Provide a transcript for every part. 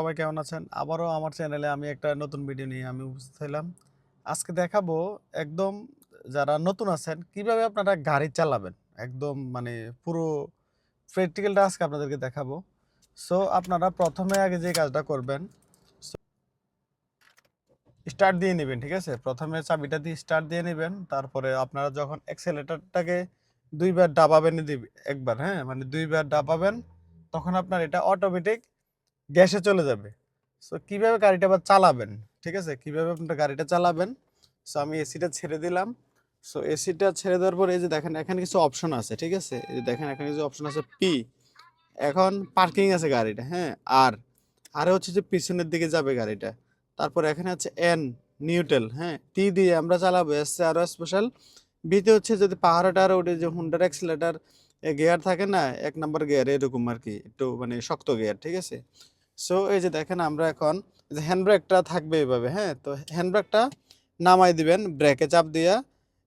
সবাই কেমন আছেন? আবারও আমার চ্যানেলে আমি একটা নতুন ভিডিও নিয়ে আমি উপস্থিত আজকে দেখাবো একদম যারা নতুন আছেন, কীভাবে আপনারা গাড়ি চালাবেন? একদম মানে পুরো প্র্যাকটিক্যালটা আজকে আপনাদেরকে দেখাবো। সো আপনারা প্রথমে আগে যে কাজটা করবেন স্টার্ট দিয়ে নেবেন, ঠিক আছে? প্রথমে চাবিটা দিয়ে স্টার্ট দিয়ে নেবেন, তারপরে আপনারা যখন অ্যাক্সেলেটারটাকে দুইবার ডাবাবেন, একবার হ্যাঁ? মানে দুইবার ডাবাবেন, তখন আপনার এটা অটোমেটিক গ্যাসে চলে যাবে। সো কীভাবে গাড়িটা আবার চালাবেন? ঠিক আছে? কীভাবে আপনার গাড়িটা চালাবেন? সো আমি এসিটা ছেড়ে দিলাম। সো এসিটা ছেড়ে দেওয়ার পরে এই যে দেখেন, এখানে কিছু অপশন আছে, ঠিক আছে? এই যে দেখেন, এখানে কিছু অপশন আছে পি এখন পার্কিং আছে গাড়িটা হ্যাঁ? আর, আরে হচ্ছে যে পিছনের দিকে যাবে গাড়িটা। তারপর এখানে আছে এন নিউটেল হ্যাঁ? টি দিয়ে আমরা চালাবো এসছে আরও স্পেশাল বিতে হচ্ছে যদি পাহাড়ে টাহাড়ে ওঠে যে হুন্ডার অ্যাক্সিলেটার গিয়ার থাকে না, এক নম্বর গিয়ার এরকম আর কি, একটু মানে শক্ত গিয়ার ঠিক আছে? সো এই যে দেখেন আমরা এখন যে হ্যান্ড ব্রেকটা থাকবে এইভাবে হ্যাঁ? তো হ্যান্ড ব্রেকটা নামাই দিবেন ব্রেকে চাপ দিয়া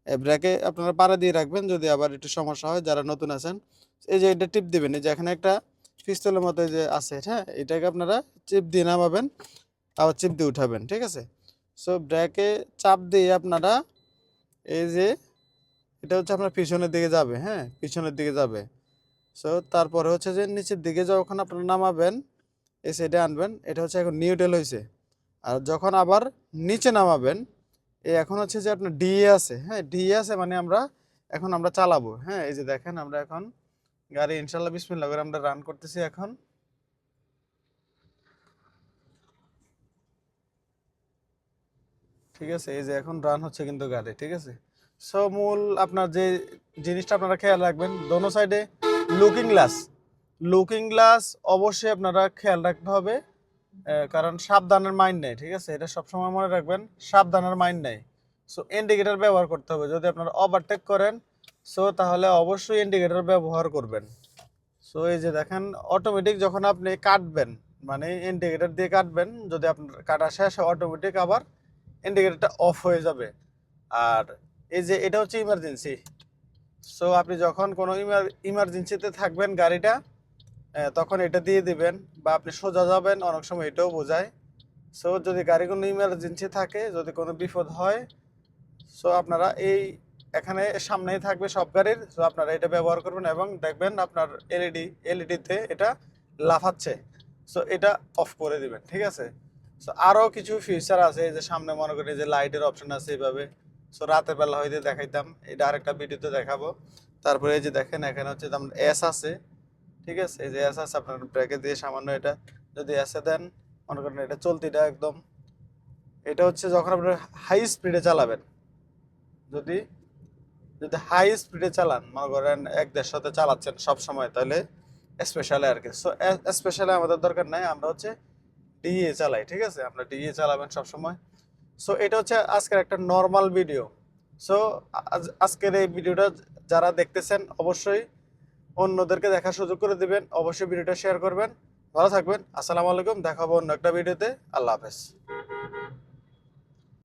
ব্রেকে আপনারা পাড়া দিয়ে রাখবেন যদি আবার একটু সমস্যা হয়, যারা নতুন আছেন। এই যে এটা টিপ দিবেন, এই যে এখানে একটা পিস্তলের মতো যে আছে হ্যাঁ? এটাকে আপনারা চিপ দিয়ে নামাবেন, আবার চিপ দিয়ে উঠাবেন, ঠিক আছে? সো ব্রেকে চাপ দিয়ে আপনারা এই যে এটা হচ্ছে আপনার পিছনের দিকে যাবে হ্যাঁ? পিছনের দিকে যাবে। সো তারপরে হচ্ছে যে নিচের দিকে যখন আপনারা নামাবেন এই সাইডে আনবেন, এটা হচ্ছে এখন নিউটেল হয়েছে আর যখন আবার নিচে নামাবেন এই এখন হচ্ছে যে আপনার ডিএ আছে হ্যাঁ ডিএ আছে মানে আমরা এখন আমরা চালাবো হ্যাঁ এই যে দেখেন আমরা এখন গাড়ি ইনশাল্লাহ বিসমিল্লাহ করে আমরা রান করতেছি এখন। ঠিক আছে, এই যে এখন রান হচ্ছে কিন্তু গাড়ি, ঠিক আছে? সো মূল আপনার যে জিনিসটা আপনারা খেয়াল রাখবেন, দোনো সাইডে লুকিং গ্লাস লুকিং গ্লাস অবশ্যই আপনারা খেয়াল রাখতে হবে কারণ সাবধানের মাইন্ড নেই, ঠিক আছে? এটা সবসময় মনে রাখবেন, সাবধানের মাইন্ড নেই। সো ইন্ডিকেটার ব্যবহার করতে হবে। যদি আপনারা ওভারটেক করেন সো তাহলে অবশ্যই ইন্ডিকেটার ব্যবহার করবেন। সো এই যে দেখেন অটোমেটিক যখন আপনি কাটবেন মানে ইন্ডিকেটার দিয়ে কাটবেন, যদি আপনার কাটা শেষ অটোমেটিক আবার ইন্ডিকেটারটা অফ হয়ে যাবে। আর এই যে এটা হচ্ছে ইমার্জেন্সি সো আপনি যখন কোনো ইমার ইমার্জেন্সিতে থাকবেন গাড়িটা তখন এটা দিয়ে দিবেন বা আপনি সোজা যাবেন, অনেক সময় এটাও বোঝায়। সো যদি গাড়ি কোনো ইমার্জেন্সি থাকে, যদি কোনো বিপদ হয় সো আপনারা এই এখানে সামনেই থাকবে সব গাড়ির সো আপনারা এটা ব্যবহার করবেন এবং দেখবেন আপনার এলইডি এলইডিতে এটা লাফাচ্ছে। সো এটা অফ করে দিবেন, ঠিক আছে? সো আরও কিছু ফিচার আছে যে সামনে মনে করি যে লাইটের অপশন আছে এইভাবে। সো রাতের বেলা হইতে দেখাইতাম, এটা আরেকটা ভিডিওতে দেখাবো। তারপরে এই যে দেখেন, এখানে হচ্ছে এস আছে। ঠিক আছে? এই যে এস আছে, আপনার ব্রেকে দিয়ে সামান্য এটা যদি এসে দেন, মনে করেন এটা চলতিটা একদম। এটা হচ্ছে যখন আপনার হাই স্পিডে চালাবেন। যদি যদি হাই স্পিডে চালান, মনে করেন এক দেড়শোতে চালাচ্ছেন সব সময়, তাহলে স্পেশালে আর কি। সো স্পেশালে আমাদের দরকার নাই, আমরা হচ্ছে ডিএ চালাই, ঠিক আছে? আমরা ডিএ চালাবেন সব সময়। সো এটা হচ্ছে আজকের একটা নর্মাল ভিডিও সো আজকের এই ভিডিওটা যারা দেখতেছেন, অবশ্যই অন্যদেরকে দেখার সুযোগ করে দেবেন। অবশ্যই ভিডিওটা শেয়ার করবেন। ভালো থাকবেন। আসসালামু আলাইকুম। দেখাবো অন্য একটা ভিডিওতে। আল্লাহ হাফেজ।